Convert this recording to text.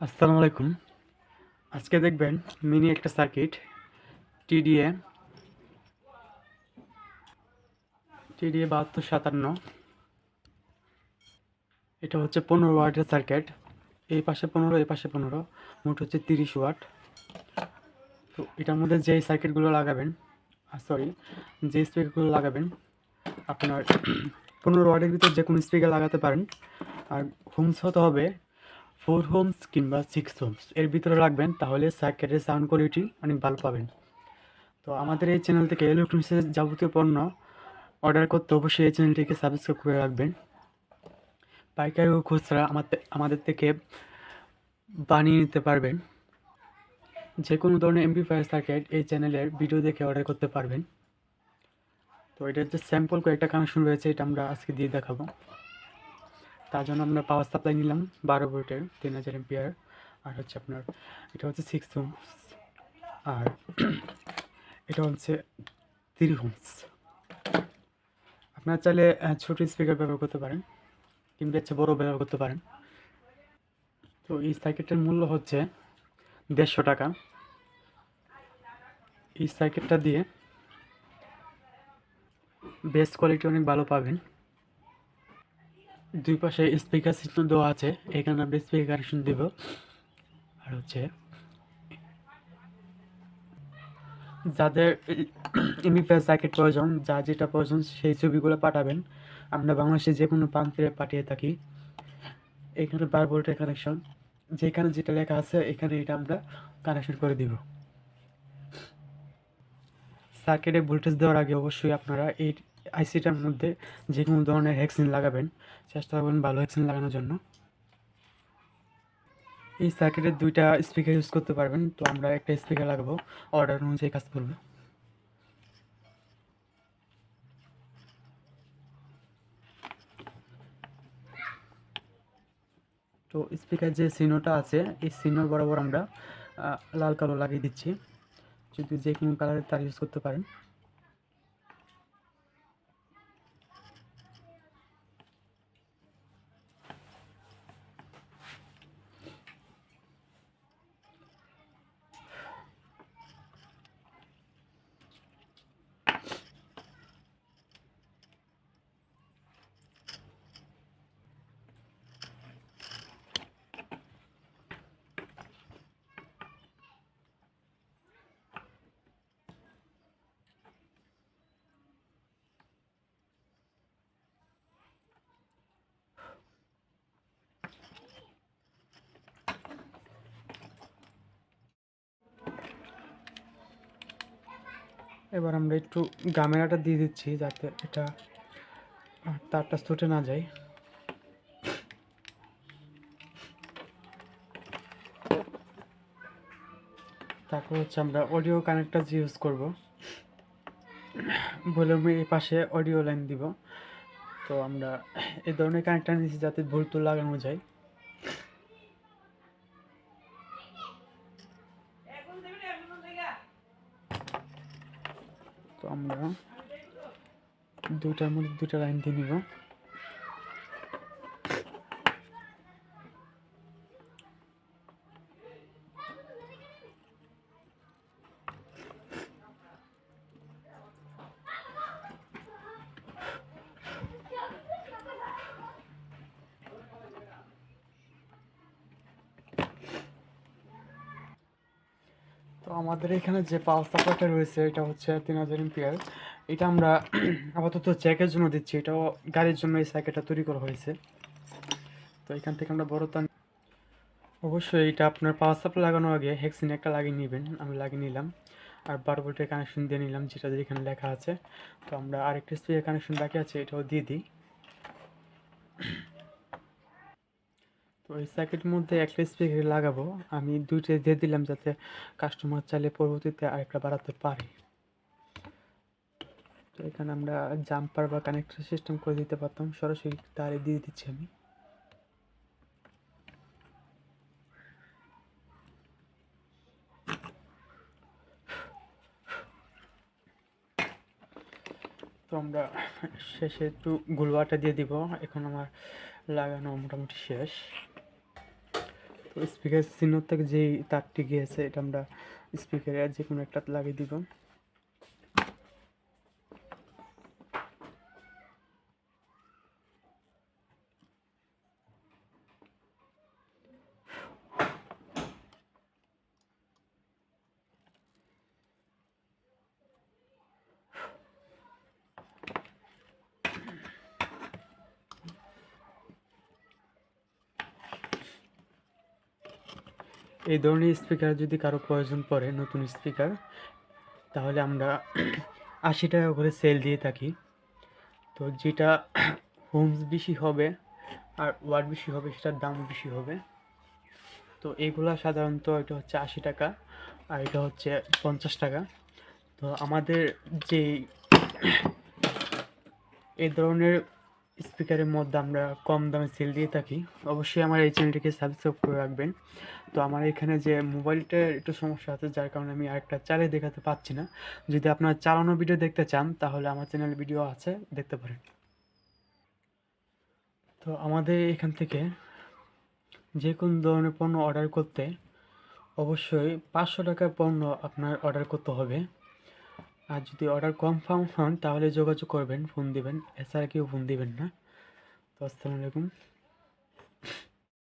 আসসালামু আলাইকুম। আজকে দেখবেন মিনি একটা সার্কিট টিডিএ টিডিএ বাহাত্তর সাতান্ন। এটা হচ্ছে পনেরো ওয়াটের সার্কিট এই পাশে পনেরো, এই পাশে পনেরো, মোট হচ্ছে তিরিশ ওয়াট। তো এটার মধ্যে যে সার্কিটগুলো লাগাবেন সরি যে স্পিকারগুলো লাগাবেন, আপনার পনেরো ওয়াটের ভিতর যে কোনো স্পিকার লাগাতে পারেন। আর হোমস হতে হবে ফোর হোমস কিংবা সিক্স হোমস, এর ভিতরে রাখবেন, তাহলে সার্কিটের সাউন্ড কোয়ালিটি অনেক ভালো পাবেন। তো আমাদের এই চ্যানেল থেকে ইলেকট্রনিক্সের যাবতীয় পণ্য অর্ডার করতে অবশ্যই এই চ্যানেলটিকে সাবস্ক্রাইব করে রাখবেন। পাইকারি ও খুচরা আমাদের আমাদের থেকে বানিয়ে নিতে পারবেন। যে কোনো ধরনের এমপ্লিফায়ার সার্কেট এই চ্যানেলের ভিডিও দেখে অর্ডার করতে পারবেন। তো এটার যে স্যাম্পল কয়েকটা কানেকশন রয়েছে, এটা আমরা আজকে দিয়ে দেখাবো। তার জন্য আমরা পাওয়ার সাপ্লাই নিলাম বারো ভোল্টের তিন হাজার এমপিয়ার আর হচ্ছে আপনার এটা হচ্ছে সিক্স হোমস আর এটা হচ্ছে থ্রি হোমস আপনারা চাইলে ছোট স্পিকার ব্যবহার করতে পারেন, কিংবা হচ্ছে বড় ব্যবহার করতে পারেন। তো এই সাইকেলটার মূল্য হচ্ছে দেড়শো টাকা। এই সাইকেলটা দিয়ে বেস্ট কোয়ালিটি অনেক ভালো পাবেন। দুই পাশে স্পিকার সিস্টেম দেওয়া আছে, এখানে আমরা স্পিকার কানেকশন দেব। আর হচ্ছে, যাদের এমবিপিএস সার্কিট প্রয়োজন, যা যেটা প্রয়োজন সেই ছবিগুলো পাঠাবেন। আমরা বাংলাদেশে যে কোনো প্রান্তে পাঠিয়ে থাকি। এখানে বার ভোল্টের কানেকশন যেখানে যেটা লেখা আছে, এখানে এটা আমরা কানেকশন করে দিব। সার্কিটে ভোল্টেজ দেওয়ার আগে অবশ্যই আপনারা এই আইসিটার মধ্যে যে কোনো ধরনের ভ্যাকসিন লাগাবেন, চেষ্টা করবেন ভালো ভ্যাকসিন লাগানোর জন্য। এই সার্কিটের দুইটা স্পিকার ইউজ করতে পারবেন, তো আমরা একটা স্পিকার লাগাবো অর্ডার অনুযায়ী কাজ করবে। তো স্পিকার যে সিনোটা আছে, এই সিনোর বরাবর আমরা লাল কালো লাগিয়ে দিচ্ছি। যদি যে কোনো কালারের তার ইউজ করতে পারেন। এবার আমরা একটু গামেরাটা দিয়ে দিচ্ছি যাতে এটা তারটা ছুটে না যায়। তারপর হচ্ছে আমরা অডিও কানেক্টার ইউজ করব। ভলিউমের এই পাশে অডিও লাইন দিব। তো আমরা এই ধরনের কানেক্টার নিয়েছি যাতে ভুলতুল লাগানো যায়। তো আমরা দুইটার মধ্যে দুইটা লাইন দিয়ে নিব। তো আমাদের এখানে যে পাওয়ার সাপ্লাইটা রয়েছে, এটা হচ্ছে তিন হাজার এমপিয়ার এটা আমরা আপাতত চেকের জন্য দিচ্ছি। এটাও গাড়ির জন্য এই সাইকেলটা তৈরি করা হয়েছে। তো এখান থেকে আমরা বড় তার অবশ্যই এটা আপনার পাওয়ার সাপ্লাই লাগানোর আগে হেক্সিন একটা লাগিয়ে নেবেন। আমি লাগিয়ে নিলাম। আর বারো ভোল্টের কানেকশন দিয়ে নিলাম, যেটা যেখানে লেখা আছে। তো আমরা আরেকটা স্পিকার কানেকশন বাকি আছে, এটাও দিয়ে দিই। তো এই সার্কিটের মধ্যে একটা স্পিকার লাগাবো। আমি দুইটা দিয়ে দিলাম যাতে কাস্টমার চাইলে পরবর্তীতে আরেকটা বাড়াতে পারে। তো এখানে আমরা জাম্পার বা কানেক্টর সিস্টেম করে দিতে পারতাম। সরাসরি তারে দিয়ে দিচ্ছি আমি। তো আমরা শেষে একটু গুলবাটা দিয়ে দিব। এখন আমার লাগানো মোটামুটি শেষ। তো স্পিকার চিহ্ন থেকে যেই তারটি গিয়েছে, এটা আমরা স্পিকারে যে কোনো একটা লাগিয়ে দিব। এই ধরনের স্পিকার যদি কারও প্রয়োজন পড়ে, নতুন স্পিকার তাহলে আমরা আশি টাকা করে সেল দিয়ে থাকি। তো যেটা হোমস বেশি হবে আর ওয়াট বেশি হবে, সেটার দাম বেশি হবে। তো এইগুলা সাধারণত এটা হচ্ছে আশি টাকা আর এটা হচ্ছে পঞ্চাশ টাকা। তো আমাদের যে এই ধরনের স্পিকারের মধ্যে আমরা কম দামে সেল দিয়ে থাকি, অবশ্যই আমার এই চ্যানেলটিকে সাবস্ক্রাইব করে রাখবেন। তো আমার এখানে যে মোবাইলটার একটু সমস্যা আছে, যার কারণে আমি আরেকটা চালিয়ে দেখাতে পাচ্ছি না। যদি আপনারা চালানো ভিডিও দেখতে চান, তাহলে আমার চ্যানেল ভিডিও আছে, দেখতে পারেন। তো আমাদের এখান থেকে যে কোনো ধরনের পণ্য অর্ডার করতে, অবশ্যই পাঁচশো টাকার পণ্য আপনার অর্ডার করতে হবে। আর যদি অর্ডার কনফার্ম হন তাহলে যোগাযোগ করবেন, ফোন দিবেন। এছাড়া কেউ ফোন দিবেন না। তো আসসালামু আলাইকুম।